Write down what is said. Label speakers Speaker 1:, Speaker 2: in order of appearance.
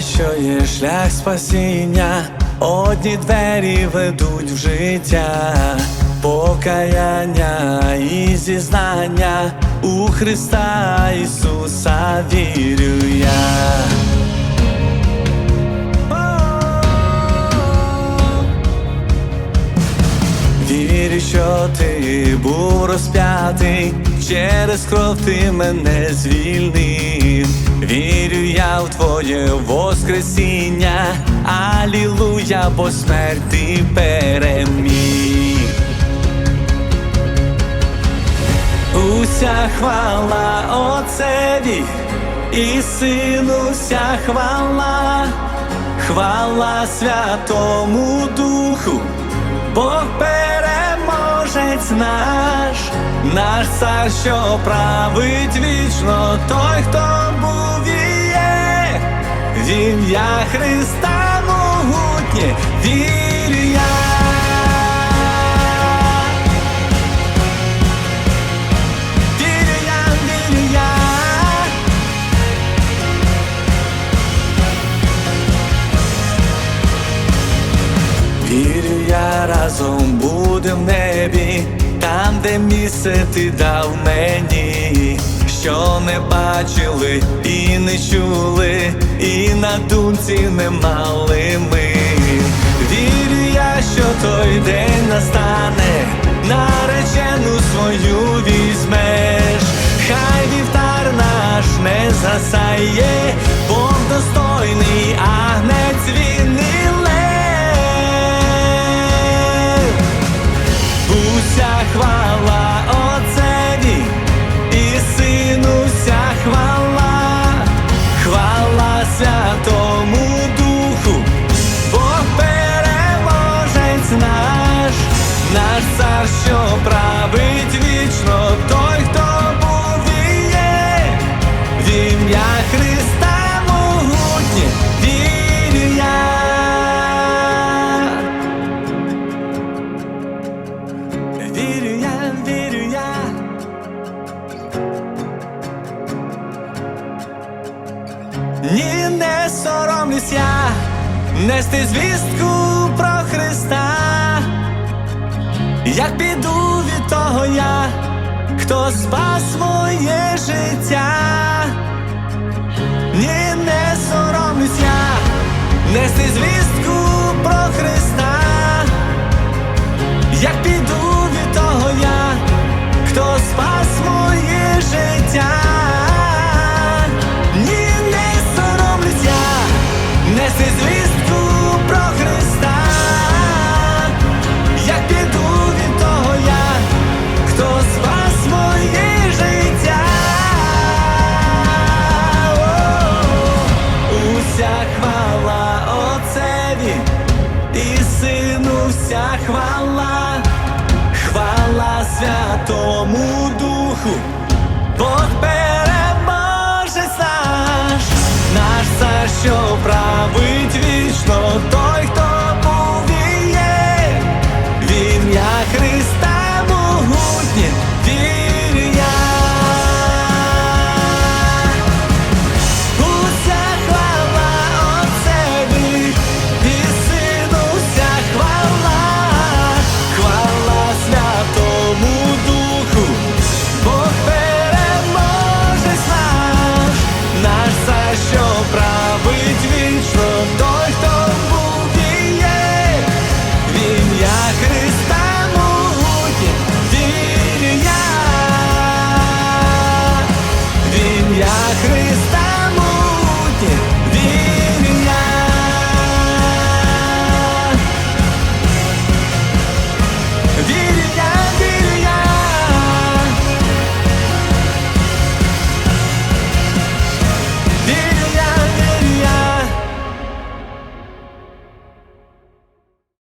Speaker 1: Що є шлях спасіння, одні двері ведуть в життя, покаяння і зізнання у Христа Ісуса вірю я. Вірю, що ти був розп'ятий, через кров ти мене звільнив. В твоє воскресіння, Алілуя, бо смерть ти переміг. Уся хвала Отцеві і Сину вся хвала, хвала Святому Духу, Бог переможець наш, наш цар, що править вічно, той, хто був в ім'я Христа могутнє, вірю я. Вірю я, вірю я. Разом буде в небі, там, де місце ти дав мені, що не бачили і не чули, і на думці не мали ми. Вірю я, що той день настане, наречену свою візьмеш, хай вівтар наш не засає, Бог достойний, Ні, не соромлюсь я нести звістку про Христа. Як піду від того я, хто спас моє життя. Ні, не соромлюсь я нести звістку Святому Духу, Бог переможе наш, наш, за що править вічно. то.